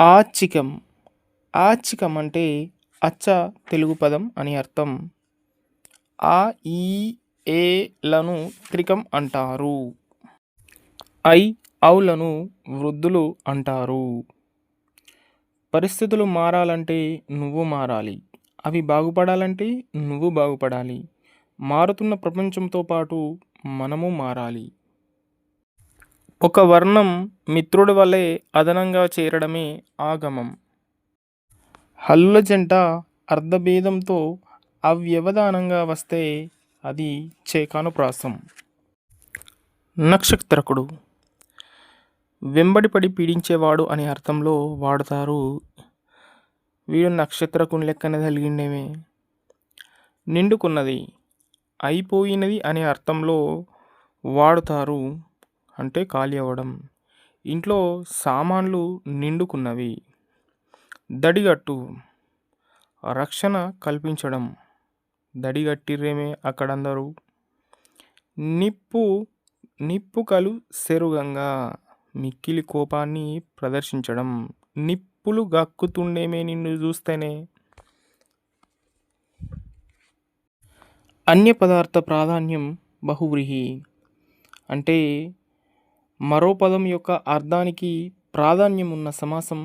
ఆచ్చికం ఆచ్చికం అంటే అచ్చ తెలుగు పదం అని అర్థం. ఆ ఈ ఏలను త్రికం అంటారు. ఐ ఔలను వృద్ధులు అంటారు. పరిస్థితులు మారాలంటే నువ్వు మారాలి. అవి బాగుపడాలంటే నువ్వు బాగుపడాలి. మారుతున్న ప్రపంచంతో పాటు మనము మారాలి. ఒక వర్ణం మిత్రుడి వలె అదనంగా చేరడమే ఆగమం. హల్లుల జంట అర్ధభేదంతో అవ్యవధానంగా వస్తే అది చేకానుప్రాసం. నక్షత్రకుడు. వెంబడిపడి పీడించేవాడు అనే అర్థంలో వాడుతారు. వీడు నక్షత్రకుని లెక్కన కలిగిండేమే. నిండుకున్నది అయిపోయినది అనే అర్థంలో వాడుతారు అంటే ఖాళీ అవ్వడం. ఇంట్లో సామాన్లు నిండుకున్నవి. దడిగట్టు. రక్షణ కల్పించడం. దడిగట్టిర్రేమే అక్కడందరూ. నిప్పు నిప్పు కలు సెరుగంగా. మిక్కిలి కోపాన్ని ప్రదర్శించడం. నిప్పులు గక్కుతుండేమే నిన్ను చూస్తేనే. అన్య పదార్థ ప్రాధాన్యం బహువ్రీహి. అంటే మరో పదం యొక్క అర్థానికి ప్రాధాన్యం ఉన్న సమాసం